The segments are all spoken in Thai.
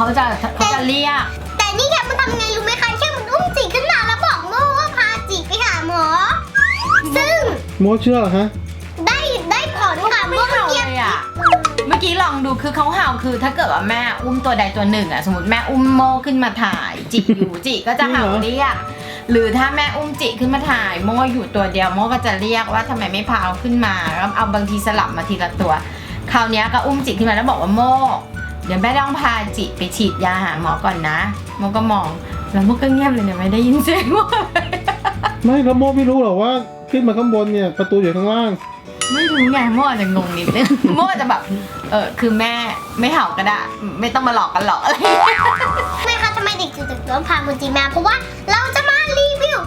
เขาจะเขาจะเรียก แต่นี่แค่มันทำไงรู้ไหมคะแค่มันอุ้มจิขึ้นมาแล้วบอกโมว่าพาจิไปหาหมอ ซึ่งโมเชื่อเหรอฮะ ได้ได้ผลค่ะไม่เมื่อเห่ากี้เลยอะ เมื่อกี้ลองดูคือเขาเห่าคือ ถ้าเกิดว่าแม่อุ้มตัวใดตัวหนึ่งอะสมมติแม่อุ้มโมขึ้นมาถ่าย จิอยู่จิก็จะเห่าเรียก หรือถ้าแม่อุ้มจิขึ้นมาถ่าย โมอยู่ตัวเดียวโมก็จะเรียกว่าทำไมไม่พาเอาขึ้นมาแล้วเอาบางทีสลับมาทีละตัว คราวเนี้ยก็อุ้มจิขึ้นมาแล้วบอกว่าโม เดี๋ยวแม่ต้องพาจิไปฉีดยาหาหมอก่อนนะโมก็มองแล้วโมก็เงียบเลยเนี่ยไม่ได้ยินเสียงโมเลยไม่แล้วโมไม่รู้หรอกว่า ขึ้นมาข้างบนเนี่ยประตูอยู่ข้างล่าง ไม่รู้ไงโมอาจจะงงนิดนึงโมอาจจะแบบเออคือแม่ไม่เห่าก็ได้ไม่ต้องมาหลอกกันหรอกอะไรอย่างเงี้ยไม่ค่ะทำไมเด็กจิ๋วถึงต้องพาคุณจิมาเพราะว่าเราจะมารีวิว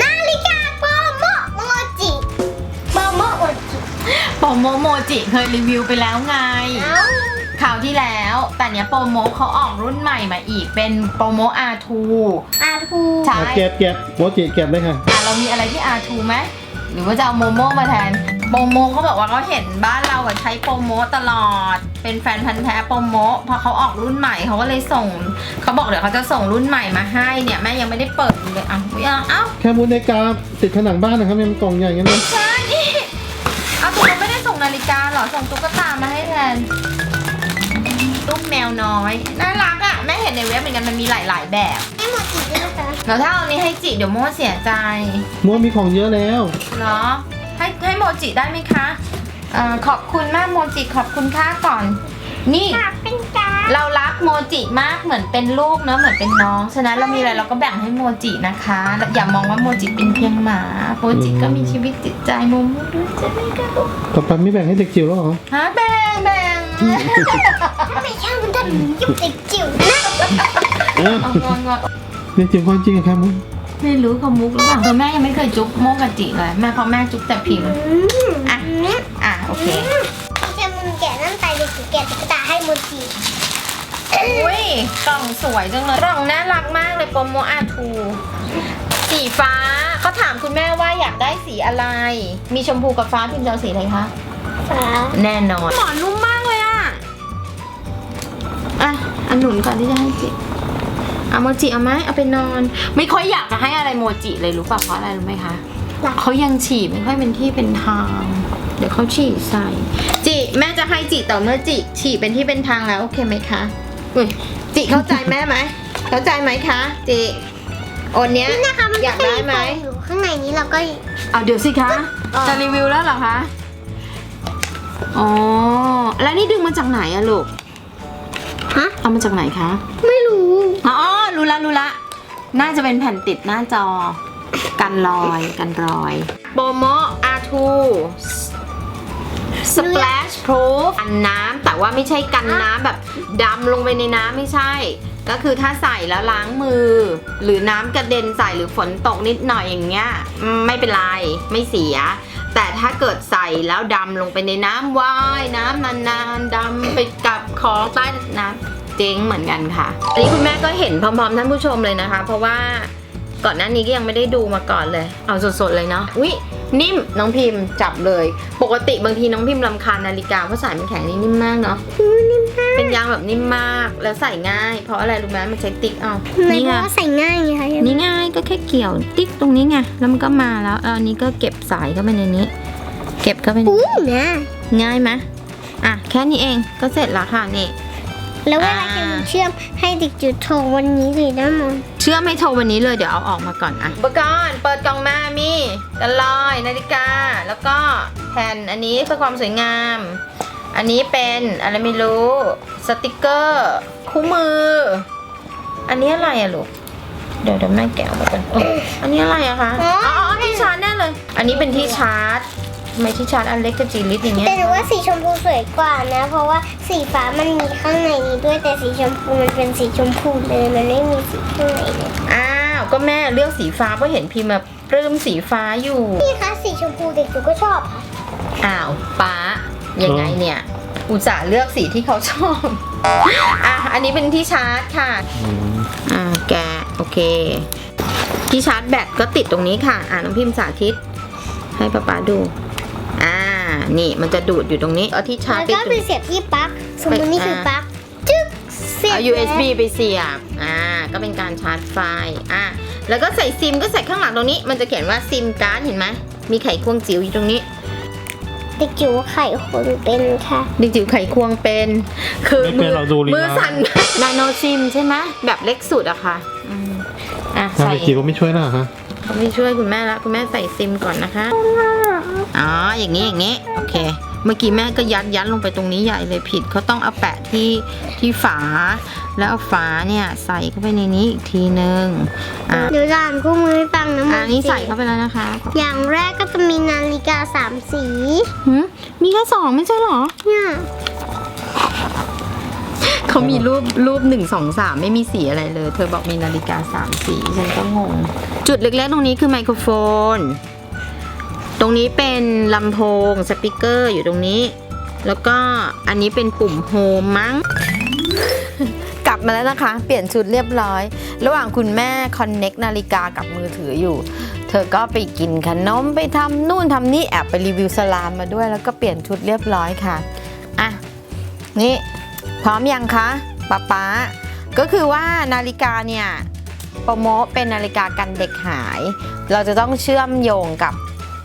นาฬิกาโปโมโมจิโปโมโมจิโปรโมโมจิเคยรีวิวไปแล้วไงเอ้าค ราวที่แล้ว แต่เนี้ยโปรโมเขาออกรุ่นใหม่มาอีกเป็นโปรโม R2 อาทูใช่อะเก็บเก็บโมจิเก็บเลยค่ะ อะเรามีอะไรที่ R2 ไหมหรือว่าจะเอาโมโมมาแทนโปรโมเขาบอกว่าเขาเห็นบ้านเราอะใช้โปรโมตลอด เป็นแฟนพันธ์แท้โปรโมพอเขาออกรุ่นใหม่เขาก็เลยส่งเขาบอกเดี๋ยวเขาจะส่งรุ่นใหม่มาให้เนี่ยแม่ยังไม่ได้เปิดเลยเอ้าเอ้าเอ้า แค่มูลในกาติดผนังบ้านนะครับยังกล่องใหญ่งั้นเลยใช่นี่เอาตัวไม่ได้ส่งนาฬิกาเหรอ ส่งตุ๊กตามาให้แทน ลูกแมวน้อยน่ารักอะ่ะแม่เห็นในเว็บเหมือนกันมันมีหลาย ๆ แบบให้โมจิด้วยนะคะแล้วถ้าเอานี้ให้จิเดี๋ยวโมเสียใจโมมีของเยอะแล้วเหรอให้ให้โมจิได้ไหมคะเอ่อขอบคุณมากโมจิขอบคุณค่าก่อน นี่ฝากเป็นการ เรารักโมจิมากเหมือนเป็นลูกเนอะเหมือนเป็นน้อง ฉะนั้นเรามีอะไรเราก็แบ่งให้โมจินะคะและอย่ามองว่าโมจิเป็นเพียงหมาโมจิก็มีชีวิตจิตใจโมโมด้วยใช่ไหมคะลูกต่อไปไม่แบ่งให้เด็กจิ๋วแล้วเหรอฮะแบ่งแบ่งทำไมช่างมันทำอย่างนี้กับเด็กจิ๋วนะอ้าวเอางอนงอนเด็กจิ๋วความจริงอะครับมุกไม่รู้เขามุกหรือเปล่าคือแม่ยังไม่เคยจุ๊บโมกับจิเลยแม่เพราะแม่จุ๊บแต่พิมพ์อะอะโอเคพี่จะมึง แกะน้ำตาเด็กจิ๋วแกะตุ๊กตาให้โมจิอุ้ยกล่องสวยจังเลยกล่องน่ารักมากเลยโปรโมอาทูสีฟ้าเขาถามคุณแม่ว่าอยากได้สีอะไร มีชมพูกับฟ้าพิมพ์จะเอาสีอะไรคะฟ้าแน่นอนหมอนนุ่มมากเลยอะอะอันหนุนก่อนที่จะให้จิเอาโมจิเอาไหมเอาไปนอน ไม่ค่อยอยากจะให้อะไรโมจิเลยรู้ป่ะเพราะอะไรรู้ไหมคะ เขายังฉี่ไม่ค่อยเป็นที่เป็นทาง เดี๋ยวเขาฉี่ใส่ จิแม่จะให้จิต่อเมื่อจิ ฉี่เป็นที่เป็นทางแล้วโอเคไหมคะอุ้ยจิเข้าใจแม่ไหมเข้าใจไหมคะ จิโอนเนี้ยนี่นะคะมันอยากได้ไหมแค่ฟองอยู่ข้างในนี้เราก็เอาเดี๋ยวสิคะอ๋อจะรีวิวแล้วเหรอคะอ๋อแล้วนี่ดึงมาจากไหนอะลูกฮะเอามาจากไหนคะ ไม่รู้ อ๋อ รู้ละรู้ละ น่าจะเป็นแผ่นติดหน้าจอ กันรอยกันรอยโปโม R2 Splash Proof กันน้ำแต่ว่าไม่ใช่กันน้ำแบบดำลงไปในน้ำไม่ใช่ ก็คือถ้าใส่แล้วล้างมือ หรือน้ำกระเด็นใส่หรือฝนตกนิดหน่อยอย่างเงี้ยไม่เป็นไรไม่เสีย แต่ถ้าเกิดใส่แล้วดำลงไปในน้ำว่ายน้ำนานๆดำไปกับของใต้น้ำเจ๊งเหมือนกันค่ะ อันนี้คุณแม่ก็เห็นพร้อมๆท่านผู้ชมเลยนะคะ เพราะว่า ก่อนหน้านี้ก็ยังไม่ได้ดูมาก่อนเลย เอาสดๆเลยเนาะอุ้ยนิ่มน้องพิมพ์จับเลย ปกติบางทีน้องพิมพ์รำคาญนาฬิกาเพราะสายมันแข็งนี่นิ่มมากเนาะเป็นยางแบบนิ่มมากแล้วใส่ง่าย เพราะอะไรรู้ไหมมันใช้ติ๊กเอาไม่นี่รู้ไงว่าใส่ง่ายไงคะนี่ง่ายก็แค่เกี่ยวติ๊กตรงนี้ไงแล้วมันก็มาแล้วเอาอันนี้ก็เก็บสายเข้าไปในนี้ เก็บเข้าไปในอู้นะง่ายไหมอะแค่นี้เองก็เสร็จแล้วค่ะนี่ แล้วเวลาอ่าจะมีเชื่อมให้เด็กจุดโทรวันนี้เลยนะมอนเชื่อไม่โทรวันนี้เลยเดี๋ยวเอาออกมาก่อนอะอุปกรณ์เปิดกล่องมามีกันลอยนาฬิกา แล้วก็แผ่นอันนี้เพื่อความสวยงาม อันนี้เป็นอะไรไม่รู้สติกเกอร์คู่มือ อันนี้อะไรอะลูกเดี๋ยวเดี๋ยวแม่แกะออกมาก่อนเอ้ยอันนี้อะไรอะคะอ๋ออ๋อที่ชาร์จแน่เลย อันนี้เป็นที่ชาร์จทำ ไมที่ชาร์จอันเล็กกับจีลิตอย่างเงี้ยแต่หนูว่าสีชมพูสวยกว่านะ เพราะว่าสีฟ้ามันมีข้างในนี้ด้วยแต่สีชมพูมันเป็นสีชมพูเลยมันไม่มีสีข้างในเลยอ้าวก็แม่เลือกสีฟ้าเพราะเห็นพิมพ์แบบปลื้มสีฟ้าอยู่พี่คะสีชมพูเด็กจุก็ชอบค่ะอ้าวป้ายังไงเนี่ย อุตส่าห์เลือกสีที่เขาชอบอะอันนี้เป็นที่ชาร์จค่ะอืมอ่าแกะโอเค ที่ชาร์จแบตก็ติดตรงนี้ค่ะ อ่าน้องพิมพ์สาธิต ให้ป๊าป๊าดูอ่า นี่มันจะดูดอยู่ตรงนี้ เอาที่ชาร์จแล้วติดก็ตรงไปนี้เสียบที่ปลั๊กสมมตินี่คือปลั๊กจึ๊กเสียบเอา USB ไปเสียบ อ่า ก็เป็นการชาร์จไฟ อะ แล้วก็ใส่ซิมก็ใส่ข้างหลังตรงนี้ มันจะเขียนว่าซิมการ์ดเห็นไหม มีไขควงจิ๋วอยู่ตรงนี้ เด็กจิ๋วไข่คนเป็นค่ะเด็กจิ๋วไขควงเป็น คือไม่เป็นเราดูลีลามือสั่น นาโนซิมใช่ไหม แบบเล็กสุดอะค่ะอืมอะนาใส่ฬิกาไม่ช่วยนะฮะ เขาไม่ช่วยคุณแม่ละคุณแม่ใส่ซิมก่อนนะคะ อ๋ออย่างนี้อย่างนี้โอเค เมื่อกี้แม่ก็ยัดยัดลงไปตรงนี้ใหญ่เลยผิดเขาต้องเอาแปะที่ที่ฝา แล้วเอาฝาเนี่ยใส่เข้าไปในนี้อีกทีนึงอะเดี๋ยวจะอ่านคู่มือให้ฟังนะอันนี้ใส่เข้าไปแล้วนะคะอย่างแรกก็จะมีนาฬิกาสามสีหืมมีแค่สองไม่ใช่เหรอ เนี่ยเขามีรูปรูปหนึ่งสองสามไม่มีสีอะไรเลย เธอบอกมีนาฬิกาสามสีฉันก็งง จุดเล็กๆตรงนี้คือไมโครโฟน ตรงนี้เป็นลำโพงสปีกเกอร์อยู่ตรงนี้ แล้วก็อันนี้เป็นปุ่มโฮมมั้ง กลับมาแล้วนะคะ เปลี่ยนชุดเรียบร้อย ระหว่างคุณแม่คอนเน็กนาฬิกากับมือถืออยู่ เธอก็ไปกินขนมไปทำนู่นทำนี่แอบไปรีวิวสลามมาด้วย แล้วก็เปลี่ยนชุดเรียบร้อยค่ะอะนี่พร้อมยังคะป๊าป๊าก็คือว่านาฬิกาเนี่ยโปรโมทเป็นนาฬิกากันเด็กหาย เราจะต้องเชื่อมโยงกับ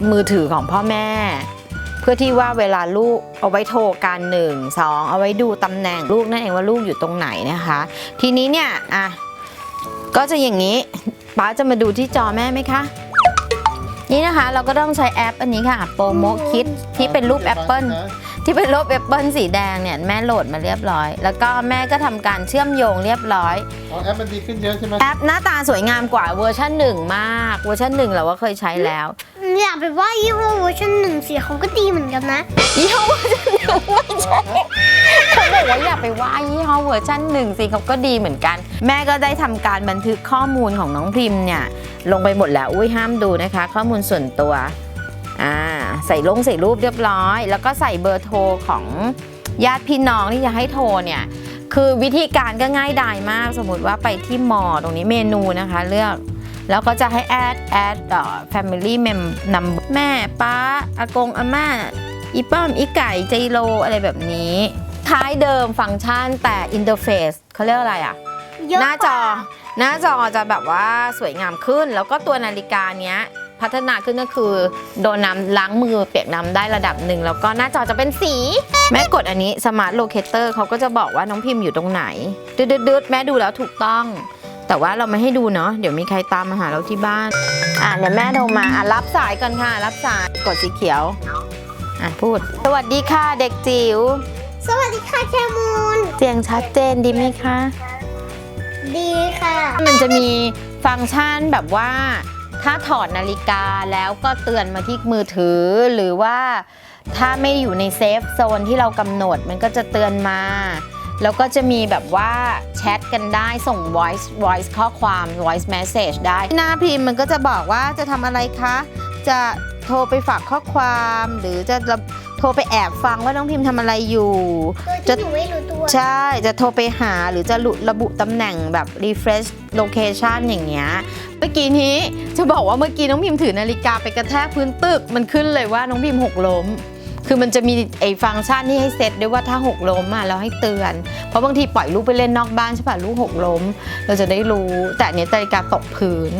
มือถือของพ่อแม่ เพื่อที่ว่าเวลาลูกเอาไว้โทรกันหนึ่งสองเอาไว้ดูตำแหน่งลูกนั่นเองว่าลูกอยู่ตรงไหนนะคะ ทีนี้เนี่ยอะก็จะอย่างนี้ป๊าจะมาดูที่จอแม่ไหมคะ นี่นะคะเราก็ต้องใช้แอปอันนี้ค่ะโปรโมคิดที่เป็นรูปแอปเปิล ที่เป็นรูปแอปเปิลสีแดงเนี่ยแม่โหลดมาเรียบร้อย แล้วก็แม่ก็ทำการเชื่อมโยงเรียบร้อย อ๋อแอปมันดีขึ้นเยอะใช่ไหมแอปหน้าตาสวยงามกว่าเวอร์ชันหนึ่งมาก เวอร์ชันหนึ่งเราก็เคยใช้แล้ว อยากไปว่ายี่ห้อเวอร์ชันหนึ่งสีเขาก็ดีเหมือนกันนะ ยี่ห้อเวอร์ชันหนึ่งไม่ใช่เขาบอกว่าอย่าไปว่ายี่ห้อเวอร์ชันหนึ่งสิเขาก็ดีเหมือนกัน แม่ก็ได้ทำการบันทึกข้อมูลของน้องพิมพ์เนี่ย ลงไปหมดแล้วอุ้ยห้ามดูนะคะ ข้อมูลส่วนตัว อ่าใส่ลงใส่รูปเรียบร้อย แล้วก็ใส่เบอร์โทรของญาติพี่น้องที่จะให้โทรเนี่ยคือวิธีการก็ง่ายดายมาก สมมติว่าไปที่มอตรงนี้เมนูนะคะ เลือกแล้วก็จะให้แอดแอดเอ่อ family mem นำแม่ป้าอากงอาม่าอีป้อมอีไก่ใจโลอะไรแบบนี้คล้ายเดิมฟังก์ชันแต่อินเทอร์เฟซเขาเรียกอะไรอะ เยอะหน้าจอ กว่ หน้าจอจะแบบว่าสวยงามขึ้น แล้วก็ตัวนาฬิกาเนี้ย พัฒนาขึ้นก็คือโดนน้ำล้างมือเปียกน้ำได้ระดับหนึ่งแล้วก็หน้าจอจะเป็นสี แม่กดอันนี้ Smart Locator เขาก็จะบอกว่าน้องพิมพ์อยู่ตรงไหนดืดๆๆแม่ดูแล้วถูกต้อง แต่ว่าเราไม่ให้ดูเนาะเดี๋ยวมีใครตามมาหาเราที่บ้าน อะเดี๋ยวแม่โทรมาอะรับสายก่อนค่ะ รับสายกดสีเขียวอะพูด สวัสดีค่ะเด็กจิ๋วสวัสดีค่ะแคมูนเสียงชัดเจนดีไหมคะ ดีค่ะ มันจะมีฟังก์ชันแบบว่า ถ้าถอดนาฬิกาแล้วก็เตือนมาที่มือถือ หรือว่าถ้าไม่อยู่ในเซฟโซนที่เรากำหนดมันก็จะเตือนมา แล้วก็จะมีแบบว่าแชทกันได้ส่ง voice voice ข้อความ voice message ได้ หน้าพิมพ์มันก็จะบอกว่าจะทำอะไรคะ จะโทรไปฝากข้อความหรือจะ โทรไปแอบฟังว่าน้องพิมพ์ทำอะไรอยู่โดยที่หนูไม่รู้ตัวใช่จะโทรไปหาหรือจะระระบุตำแหน่งแบบ refresh location อย่างเงี้ยเมื่อกี้นี้จะบอกว่าเมื่อกี้น้องพิมพ์ถือนาฬิกาไปกระแทกพื้นตึก มันขึ้นเลยว่าน้องพิมพ์หกล้ม คือมันจะมีไอ้ฟังก์ชันที่ให้เซตด้วยว่าถ้าหกล้มอะเราให้เตือน เพราะบางทีปล่อยลูกไปเล่นนอกบ้านใช่ป่ะลูกหกล้ม เราจะได้รู้ แต่อันเนี้ยนาฬิกาตกพื้น